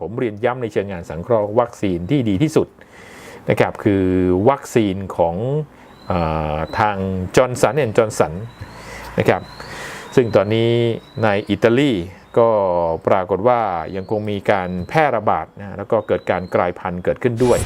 ผมเรียนย้ำในเชิงงานสังเคราะห์วัคซีนที่ดีที่สุดนะครับคือวัคซีนของอทางจอร์นสันแอนจอร์นสันนะครับซึ่งตอนนี้ในอิตาลีก็ปรากฏว่ายังคงมีการแพร่ระบาดนะแล้วก็เกิดการกลายพันธุ์เกิดขึ้นด้วย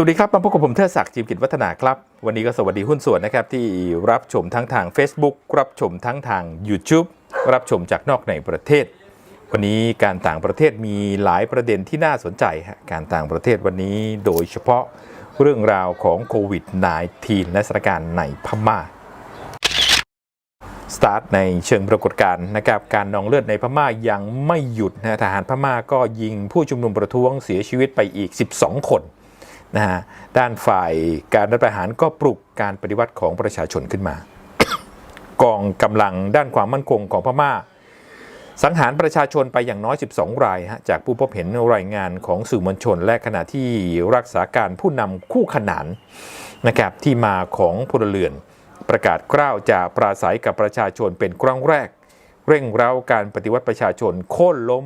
สวัสดีครับมาพบกับผมเทิดศักดิ์จิมกิจวัฒนาครับ วันนี้ก็สวัสดีหุ้นส่วนนะครับ ที่รับชมทั้งทาง Facebook รับชมทั้งทาง YouTube รับชมจากนอกในประเทศ วันนี้การต่างประเทศมีหลายประเด็นที่น่าสนใจฮะการต่างประเทศวันนี้โดยเฉพาะเรื่องราวของโควิด -19 และสถานการณ์ในพม่าสตาร์ทในเชิงปรากฏการณ์นะครับการนองเลือดในพม่ายังไม่หยุดนะทหารพม่าก็ยิงผู้ชุมนุมประท้วงเสียชีวิตไปอีก 12 คน นะฮะด้านฝ่ายการรัฐประหารก็ปลุกการปฏิวัติของประชาชนขึ้นมา กองกำลังด้านความมั่นคงของพม่า สังหารประชาชนไปอย่างน้อย 12 รายฮะจากผู้พบเห็นรายงานของสื่อมวลชน และขณะที่รักษาการผู้นำคู่ขนานนะครับที่มาของพลเรือน ประกาศกล้าวจะปราศัยกับประชาชนเป็นครั้งแรก เร่งเร้าการปฏิวัติประชาชนโค่นล้ม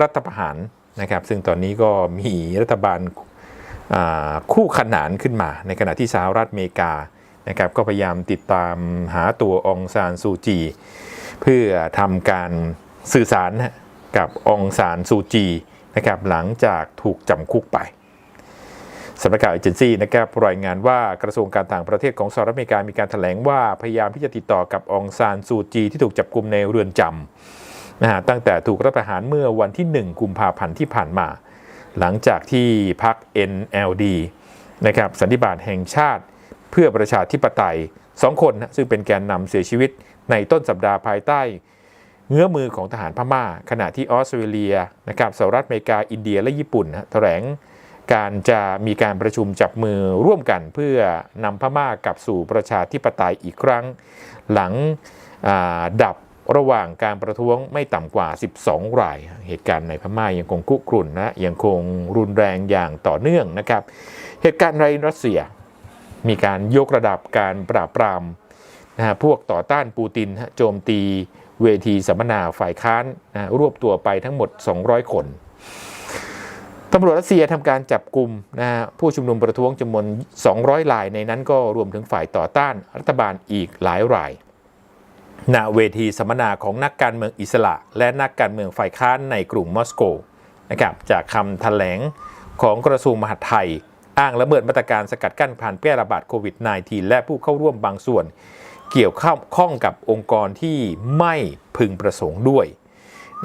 รัฐประหารนะครับ ซึ่งตอนนี้ก็มีรัฐบาล คู่ขนานขึ้นมา ในขณะที่สหรัฐอเมริกานะครับก็พยายามติดตามหาตัวองซานซูจี เพื่อทำการสื่อสารนะกับองซานซูจีนะครับหลังจากถูกจำคุกไปสำนักข่าวเอเจนซี่นะครับรายงานว่ากระทรวงการต่างประเทศของสหรัฐอเมริกามีการถแถลงว่าพยายามที่จะติดต่อกับองซานซูจีที่ถูกจับกลุมในเรือนจำนะฮะตั้งแต่ถูกรัฐประหารเมื่อวันที่ 1 กุมภาพันธ์ที่ผ่านมา หลังจากที่พรรค NLD นะครับสันติบาตแห่งชาติเพื่อประชาธิปไตยสองคนนะซึ่งเป็นแกนนำเสียชีวิตในต้นสัปดาห์ภายใต้ เงื้อมือของทหารพม่า ขณะที่ออสเตรเลียนะครับสหรัฐอเมริกาอินเดียและญี่ปุ่นนะแถลงการจะมีการประชุมจับมือร่วมกันเพื่อนำพม่ากลับสู่ประชาธิปไตยอีกครั้ง หลังดับ ระหว่างการประท้วงไม่ต่ำกว่า 12 ราย เหตุการณ์ในพม่ายังคงคุกรุ่นนะยังคงรุนแรงอย่างต่อเนื่องนะครับ เหตุการณ์ในรัสเซีย มีการยกระดับการปราบปรามนะฮะพวกต่อต้านปูตินโจมตีเวทีสัมมนาฝ่ายค้านนะรวบตัวไปทั้งหมด 200 คนตำรวจรัสเซียทำการจับกลุ่มนะฮะผู้ชุมนุมประท้วงจำนวน 200รายในนั้นก็รวมถึงฝ่ายต่อต้านรัฐบาลอีกหลายราย ณเวทีสัมมนาของนักการเมืองอิสระ และนักการเมืองฝ่ายค้านในกรุงมอสโกนะครับจากคำแถลงของกระทรวงมหาดไทย อ้างละเมิดมาตรการสกัดกั้นผ่านแพร่ระบาดโควิด -19 และผู้เข้าร่วมบางส่วน เกี่ยวข้องกับองค์กรที่ไม่พึงประสงค์ด้วย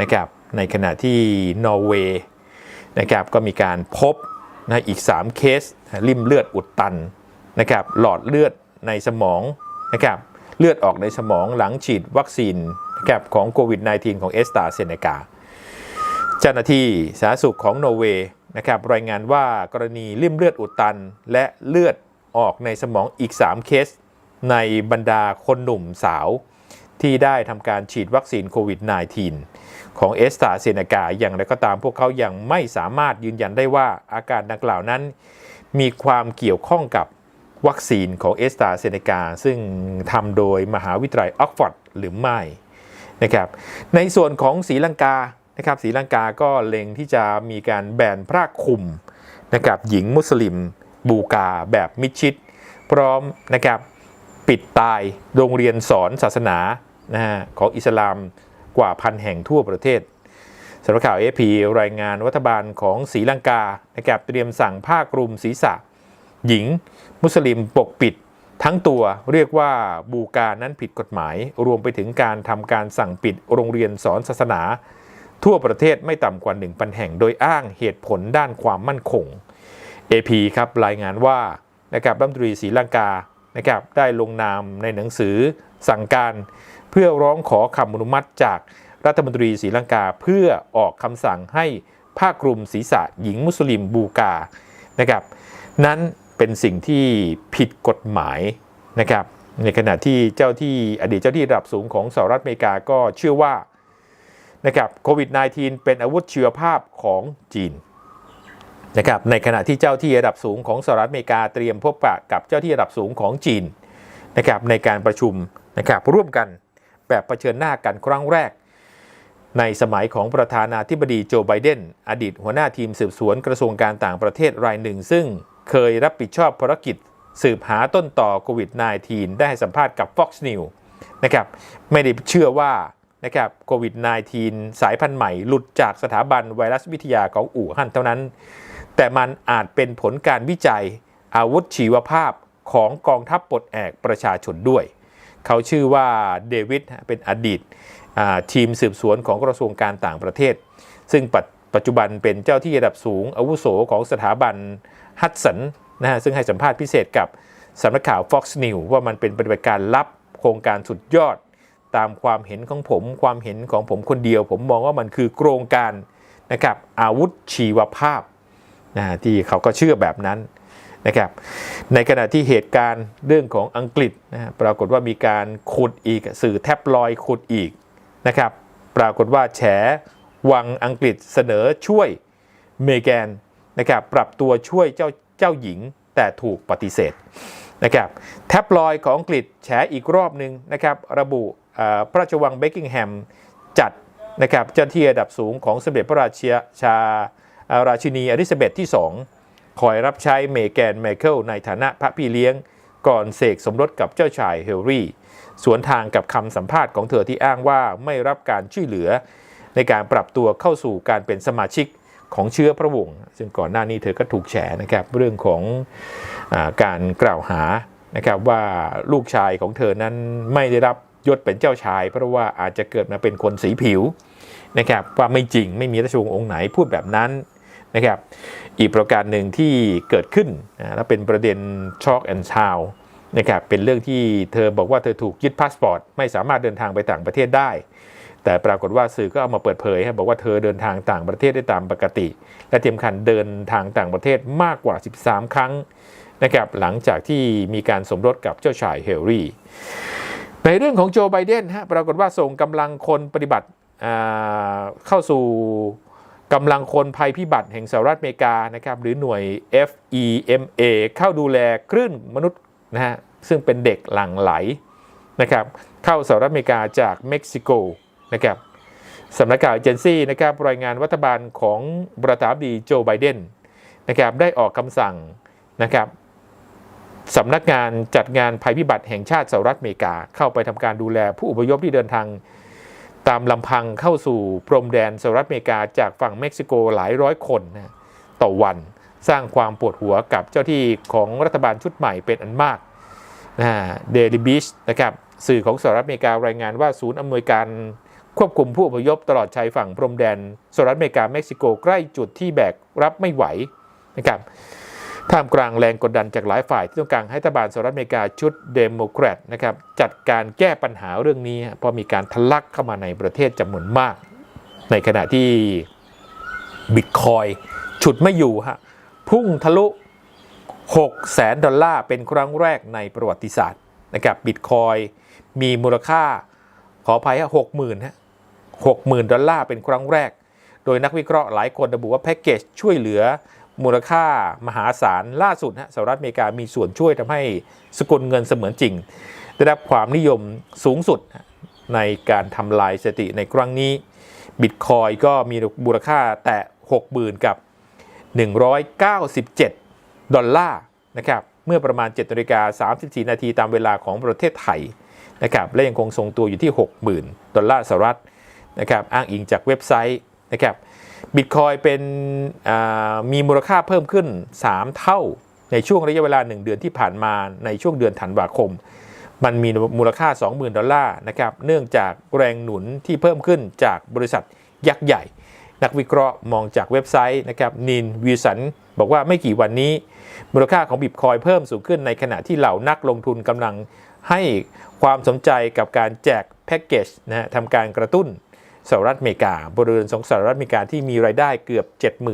นะครับในขณะที่นอร์เวย์นะครับก็มีการพบนะอีก 3 เคส ริมเลือดอุดตันนะครับหลอดเลือดในสมองนะครับ เลือดออกในสมองหลังฉีดวัคซีนนะครับของโควิด -19 ของเอสตาเซเนกาเจ้าหน้าที่สาธารณสุขของโนเวย์นะครับรายงานว่ากรณีริ่มเลือดอุดตัน และเลือดออกในสมองอีก 3 เคส ในบรรดาคนหนุ่มสาว ที่ได้ทำการฉีดวัคซีนโควิด -19 ของเอสตาเซเนกาอย่างไรก็ตามพวกเขายังไม่สามารถยืนยันได้ว่าอาการดังกล่าวนั้น มีความเกี่ยวข้องกับ วัคซีนของเอสตาเซเนกาซึ่งทำโดยมหาวิทยาลัยออกฟอร์ดหรือไม่นะครับในส่วนของศรีลังกานะครับศรีลังกาก็เล็งที่จะมีการแบนพระคุมนะครับหญิงมุสลิมบูกาแบบมิชิด พร้อมนะครับปิดตายโรงเรียนสอนศาสนานะฮะของอิสลามกว่าพันแห่งทั่วประเทศสำนักข่าวเอพีรายงานรัฐบาลของศรีลังกานะครับเตรียมสั่งผ้าคลุมศีรษะ หญิง มุสลิมปกปิด ทั้งตัวเรียกว่าบูกานั้นผิดกฎหมาย รวมไปถึงการทำการสั่งปิดโรงเรียนสอนศาสนา ทั่วประเทศไม่ต่ำกว่า1,000แห่งโดยอ้างเหตุผลด้านความมั่นคง AP ครับรายงานว่านะครับรัฐมนตรีศรีลังกานะครับได้ลงนามในหนังสือสั่งการ เพื่อร้องขอคำอนุมัติจากรัฐมนตรีศรีลังกาเพื่อออกคำสั่งให้ผ้าคลุมศีรษะหญิงมุสลิมบูกานะครับนั้น เป็นสิ่งที่ผิดกฎหมายนะครับ ในขณะที่เจ้าที่อดีตเจ้าที่ระดับสูงของสหรัฐอเมริกาก็เชื่อว่านะครับโควิด -19 เป็นอาวุธเชีวภาพของจีนนะครับในขณะที่เจ้าที่ระดับสูงของสหรัฐอเมริกาเตรียมพบปะกับเจ้าที่ระดับสูงของจีนนะครับในการประชุมนะครับร่วมกันแบบเผชิญหน้ากันครั้งแรก ในสมัยของประธานาธิบดีโจไบเดนอดีตหัวหน้าทีมสืบสวนกระทรวงการต่างประเทศรายหนึ่ง ซึ่ง เคยรับผิดชอบภารกิจสืบหาต้นต่อโควิด -19 ได้ให้สัมภาษณ์กับ Fox News นะครับไม่ได้เชื่อว่านะครับโควิด -19 สายพันธุ์ใหม่หลุดจากสถาบันไวรัสวิทยาของอู่ฮั่นเท่านั้น แต่มันอาจเป็นผลการวิจัยอาวุธชีวภาพของกองทัพปลดแอกประชาชนด้วย เขาชื่อว่าเดวิดเป็นอดีตทีมสืบสวนของกระทรวงการต่างประเทศ ซึ่ง ปัจจุบันเป็นเจ้าที่ระดับสูง อาวุโสของสถาบันฮัตสันนะฮะซึ่งให้สัมภาษณ์พิเศษกับสำนักข่าว Fox News ว่ามันเป็นปฏิบัติการลับโครงการสุดยอด ตามความเห็นของผม ความเห็นของผมคนเดียว ผมมองว่ามันคือโครงการนะครับอาวุธชีวภาพนะฮะที่เขาก็เชื่อแบบนั้นนะครับในขณะที่เหตุการณ์เรื่องของอังกฤษนะฮะปรากฏว่ามีการขุดอีกสื่อแทบลอยขุดอีกนะครับปรากฏว่าแฉ วังอังกฤษเสนอช่วยเมแกนนะครับปรับตัวช่วยเจ้าเจ้าหญิงแต่ถูกปฏิเสธนะครับแท็บลอยของอังกฤษแฉอีกรอบหนึ่งนะครับระบุพระราชวังเบกกิงแฮมจัดนะครับเจ้าที่ระดับสูงของสมเด็จพระราชชาราชินีอลิซาเบธที่ 2 คอยรับใช้เมแกนไมเคิลในฐานะพระพี่เลี้ยง ก่อนเสกสมรสกับเจ้าชายเฮลรี่ สวนทางกับคำสัมภาษณ์ของเธอที่อ้างว่าไม่รับการช่วยเหลือ ในการปรับตัวเข้าสู่การเป็นสมาชิกของเชื้อพระวงศ์ซึ่งก่อนหน้านี้เธอก็ถูกแฉนะครับเรื่องของอการกล่าวหานะครับว่าลูกชายของเธอนั้นไม่ได้รับยศเป็นเจ้าชาย เพราะว่าอาจจะเกิดมาเป็นคนสีผิวนะครับว่าไม่จริงไม่มีราชวงศ์องค์ไหนพูดแบบนั้นนะครับอีกประการหนึ่งที่เกิดขึ้นนะและเป็นประเด็นช็อกแอนด์ชาวนะครับเป็นเรื่องที่เธอบอกว่าเธอถูกยึดพาสปอร์ต ไม่สามารถเดินทางไปต่างประเทศได้ แต่ปรากฏว่าสื่อก็เอามาเปิดเผยให้บอกว่าเธอเดินทางต่างประเทศได้ตามปกติ และเทียมคันเดินทางต่างประเทศมากกว่า 13 ครั้งนะครับหลังจากที่มีการสมรสกับเจ้าชายเฮลรี่ ในเรื่องของโจไบเดนฮะปรากฏว่าส่งกำลังคนปฏิบัติเข้าสู่กำลังคนภัยพิบัติแห่งสหรัฐอเมริกานะครับหรือหน่วย FEMA เข้าดูแลคลื่นมนุษย์นะฮะซึ่งเป็นเด็กหลั่งไหลนะครับเข้าสหรัฐอเมริกาจากเม็กซิโก นะครับสำนักข่าวเอเจนซี่นะครับรายงานรัฐบาลของประธานาธิบดีโจไบเดนนะครับได้ออกคำสั่งนะครับสำนักงานจัดงานภัยพิบัติแห่งชาติสหรัฐอเมริกา เข้าไปทำการดูแลผู้อพยพที่เดินทางตามลำพังเข้าสู่พรมแดนสหรัฐอเมริกาจากฝั่งเม็กซิโกหลายร้อยคนนะต่อวันสร้างความปวดหัวกับเจ้าที่ของรัฐบาลชุดใหม่เป็นอันมากนะเดลิบิชนะครับสื่อของสหรัฐอเมริการายงานว่าศูนย์อำนวยการ ควบคุมผู้อพยพตลอดชายฝั่งพรมแดนสหรัฐอเมริกาเม็กซิโกใกล้จุดที่แบกรับไม่ไหวนะครับท่ามกลางแรงกดดันจากหลายฝ่ายที่ต้องการให้รัฐบาลสหรัฐอเมริกาชุดเดโมแครตนะครับจัดการแก้ปัญหาเรื่องนี้พราะมีการทะลักเข้ามาในประเทศจำนวนมาก ในขณะที่บิตคอยฉุดไม่อยู่ฮะพุ่งทะลุ 6 แสนดอลลาร์เป็นครั้งแรกในประวัติศาสตร์นะครับบิตคอยมีมูลค่าขออภัยฮะหกหมื่นฮะ หกหมื่นดอลลาร์เป็นครั้งแรก โดยนักวิเคราะห์หลายคนระบุว่าแพ็กเกจช่วยเหลือมูลค่ามหาศาลล่าสุดฮะสหรัฐอเมริกามีส่วนช่วยทำให้สกุลเงินเสมือนจริง ได้รับความนิยมสูงสุดในการทำลายสถิติในครั้งนี้บิตคอยก็มีมูลค่าแตะ60,000 กับ 197 ดอลลาร์นะครับเมื่อประมาณ7นาฬิกา34 นาทีตามเวลาของประเทศไทยนะครับและยังคงทรงตัวอยู่ที่ 60,000 ดอลลาร์สหรัฐ นะครับอ้างอิงจากเว็บไซต์นะครับบิตคอยเป็นมีมูลค่าเพิ่มขึ้น 3 เท่าในช่วงระยะเวลา 1 เดือนที่ผ่านมาในช่วงเดือนธันวาคม มันมีมูลค่า 20,000 ดอลลาร์นะครับเนื่องจากแรงหนุนที่เพิ่มขึ้นจากบริษัทยักษ์ใหญ่ นักวิเคราะห์มองจากเว็บไซต์นะครับนินวิสันบอกว่าไม่กี่วันนี้ มูลค่าของบิตคอยเพิ่มสูงขึ้นในขณะที่เหล่านักลงทุนกำลังให้ความสนใจกับการแจกแพ็กเกจนะฮะทำการกระตุ้น สหรัฐอเมริกา บริเวณของสหรัฐอเมริกาที่มีรายได้เกือบ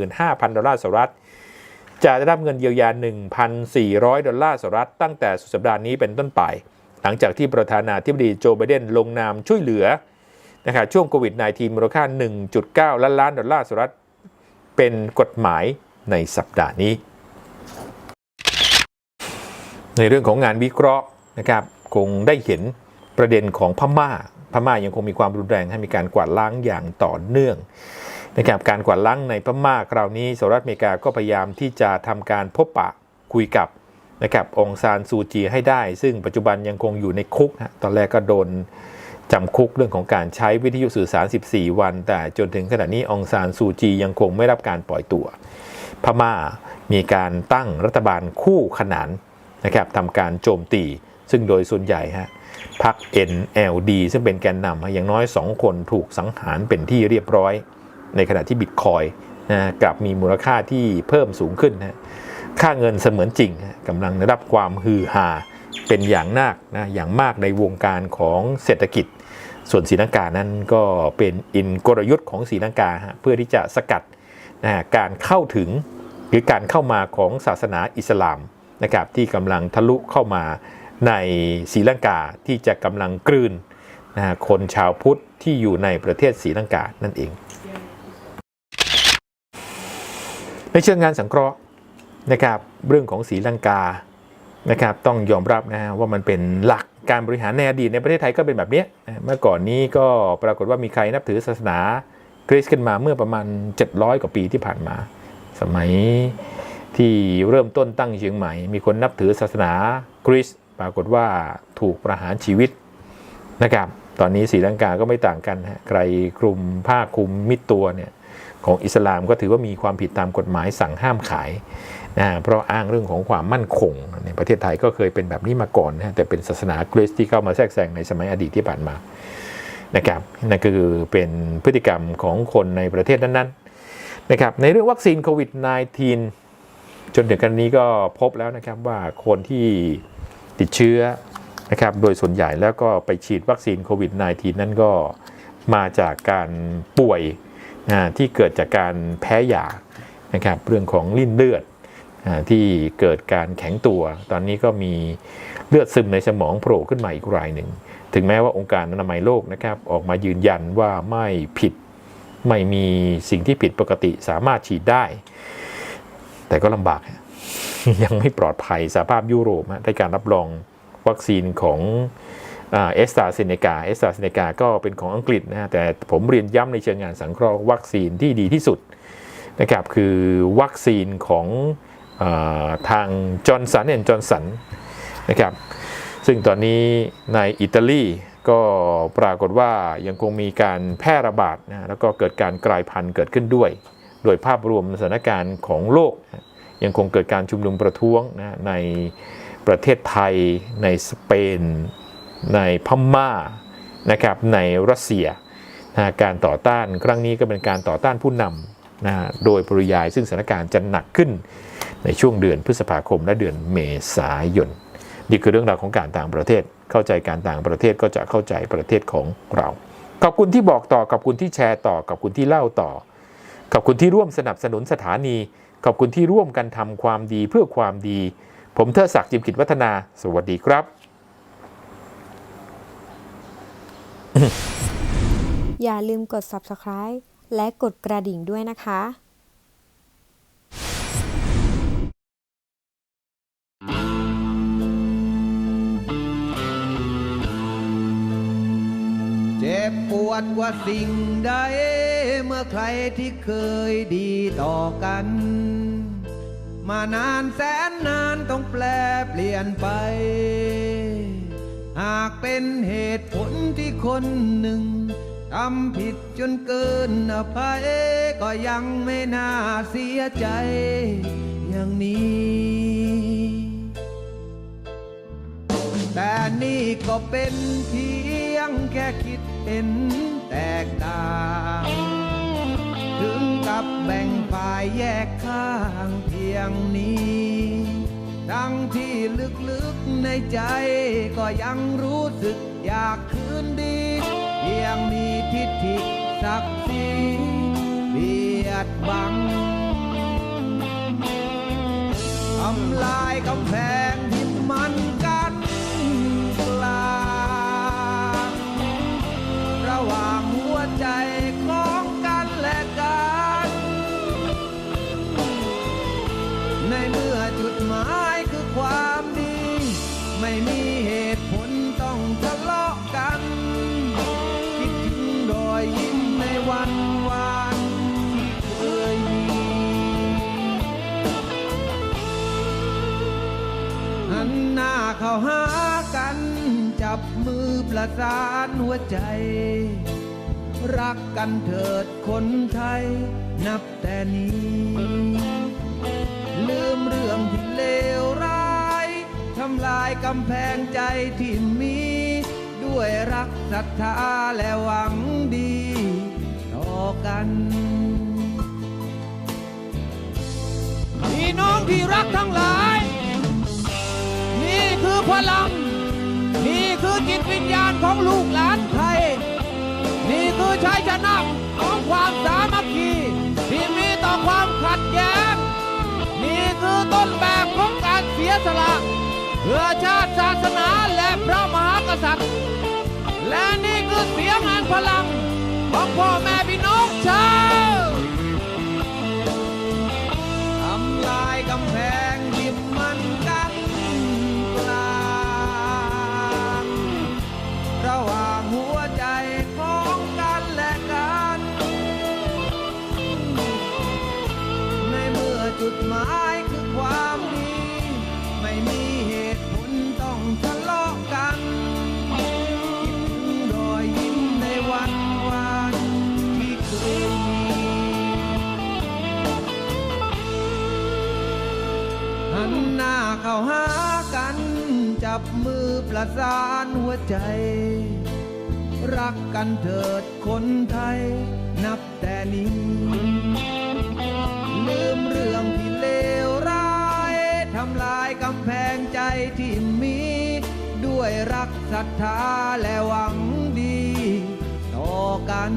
75,000 ดอลลาร์สหรัฐ จะได้รับเงินเยียวยา 1,400 ดอลลาร์สหรัฐ ตั้งแต่สุดสัปดาห์นี้เป็นต้นไป หลังจากที่ประธานาธิบดีโจไบเดนลงนามช่วยเหลือนะครับช่วงโควิด -19 มูลค่า 1.9 ล้านล้านดอลลาร์สหรัฐ เป็นกฎหมายในสัปดาห์นี้ ในเรื่องของงานวิเคราะห์นะครับคงได้เห็นประเด็นของพม่า พม่ายังคงมีความรุนแรงให้มีการกวาดล้างอย่างต่อเนื่องนะครับการกวาดล้างในพม่าคราวนี้สหรัฐอเมริกาก็พยายามที่จะทำการพบปะคุยกับนะครับองซานซูจีให้ได้ ซึ่งปัจจุบันยังคงอยู่ในคุกนะตอนแรกก็โดนจำคุกเรื่องของการใช้วิทยุสื่อสาร 14 วัน แต่จนถึงขณะนี้องซานซูจียังคงไม่รับการปล่อยตัว พม่ามีการตั้งรัฐบาลคู่ขนานนะครับทำการโจมตี ซึ่งโดยส่วนใหญ่ฮะ พรรค NLD ซึ่งเป็นแกนนำอย่างน้อย 2 คนถูกสังหารเป็นที่เรียบร้อย ในขณะที่บิตคอยนะกลับมีมูลค่าที่เพิ่มสูงขึ้นนะค่าเงินเสมือนจริงกำลังได้รับความฮือฮาเป็นอย่างนักนะอย่างมากในวงการของเศรษฐกิจ ส่วนศรีลังกานั้นก็เป็นอินกลยุทธ์ของศรีลังกาเพื่อที่จะสกัดนะการเข้าถึงหรือการเข้ามาของศาสนาอิสลามนะครับที่กำลังทะลุเข้ามา ในศรีลังกาที่จะกำลังกลืนนะฮะคนชาวพุทธที่อยู่ในประเทศศรีลังกานั่นเอง ในเชิงงานสังเคราะห์นะครับเรื่องของศรีลังกานะครับต้องยอมรับนะฮะว่ามันเป็นหลักการบริหารในอดีตในประเทศไทยก็เป็นแบบนี้เมื่อก่อนนี้ก็ปรากฏว่ามีใครนับถือศาสนาคริสต์ขึ้นมาเมื่อประมาณ 700 กว่าปีที่ผ่านมา สมัยที่เริ่มต้นตั้งเชียงใหม่ มีคนนับถือศาสนาคริสต์ ปรากฏว่าถูกประหารชีวิตนะครับ ตอนนี้ศรีลังกาก็ไม่ต่างกันฮะใครคลุมผ้าคลุมมิดตัวเนี่ยของอิสลามก็ถือว่ามีความผิดตามกฎหมายสั่งห้ามขายนะเพราะอ้างเรื่องของความมั่นคงในประเทศไทยก็เคยเป็นแบบนี้มาก่อนนะแต่เป็นศาสนาคริสต์ที่เข้ามาแทรกแซงในสมัยอดีตที่ผ่านมานะครับนั่นคือเป็นพฤติกรรมของคนในประเทศนั้นๆนะครับในเรื่องวัคซีนโควิด -19 จนถึงกันนี้ก็พบแล้วนะครับว่าคนที่ ติดเชื้อนะครับโดยส่วนใหญ่แล้วก็ไปฉีดวัคซีนโควิด -19 นั้นก็มาจากการป่วยนะที่เกิดจากการแพ้ยานะครับเรื่องของลิ่นเลือดอที่เกิดการแข็งตัว ตอนนี้ก็มีเลือดซึมในสมองโผล่ขึ้นมาอีกรายหนึ่ง ถึงแม้ว่าองค์การอนามัยโลกนะครับออกมายืนยันว่าไม่ผิดไม่มีสิ่งที่ผิดปกติสามารถฉีดได้ แต่ก็ลำบาก ยังไม่ปลอดภัยสหภาพยุโรปได้การรับรองวัคซีนของเอสตาเซเนกาเอสตาเซเนกาก็เป็นของอังกฤษนะแต่ผมเรียนย้ำในเชิงงานสังเคราะห์วัคซีนที่ดีที่สุดนะครับคือวัคซีนของอทางจอร์นสันแอนจอร์นสันนะครับซึ่งตอนนี้ในอิตาลีก็ปรากฏว่ายังคงมีการแพร่ระบาดนะแล้วก็เกิดการกลายพันธุ์เกิดขึ้นด้วย โดยภาพรวมสถานการณ์ของโลกนะ ยังคงเกิดการชุมนุมประท้วงนะในประเทศไทย ในสเปน ในพม่านะครับในรัสเซียนะการต่อต้านครั้งนี้ก็เป็นการต่อต้านผู้นำนะโดยปริยายซึ่งสถานการณ์จะหนักขึ้นในช่วงเดือนพฤษภาคมและเดือนเมษายนนี่คือเรื่องราวของการต่างประเทศ เข้าใจการต่างประเทศก็จะเข้าใจประเทศของเราขอบคุณที่บอกต่อขอบคุณที่แชร์ต่อขอบคุณที่เล่าต่อขอบคุณที่ร่วมสนับสนุนสถานี ขอบคุณที่ร่วมกันทำความดีเพื่อความดี ผมเทอศักดิ์จิมกิจวัฒนา สวัสดีครับ อย่าลืมกด subscribe และกดกระดิ่งด้วยนะคะเจ็บปวดกว่าสิ่งใด เมื่อใครที่เคยดีต่อกัน มานานแสนนานต้องแปลเปลี่ยนไป หากเป็นเหตุผลที่คนหนึ่งทำผิดจนเกินอภัย ก็ยังไม่น่าเสียใจอย่างนี้ แต่นี่ก็เป็นเพียงแค่คิดเห็นแตกต่างับแบ่งฝ่ายแยกข้างเพียงนี้ทั้งที่ลึกๆในใจก็ยังรู้สึกอยากคืนดี เพียงมีทิฏฐิศักดิ์ศรีเบียดบังทำลายกำแพง เข้าหากัน จับมือประสานหัวใจ รักกันเถิดคนไทย นับแต่นี้ ลืมเรื่องที่เลวร้ายทำลายกำแพงใจที่มี ด้วยรักศรัทธาและหวังดี ต่อกันพี่น้องที่รักทั้งหลาย ลังนี่คือจิตวิญญาณของลูกหลานไทย นี่คือชัยชนะของความสามัคคีที่มีต่อความขัดแย้ง นี่คือต้นแบบของการเสียสละเพื่อชาติศาสนาและพระมหากษัตริย์ และนี่คือเสียงแห่งพลังของพ่อแม่พี่น้องชา จับมือประสานหัวใจ รักกันเถิดคนไทย นับแต่นี้ ลืมเรื่องที่เลวร้ายทำลายกำแพงใจที่มี ด้วยรักศรัทธาและหวังดี ต่อกัน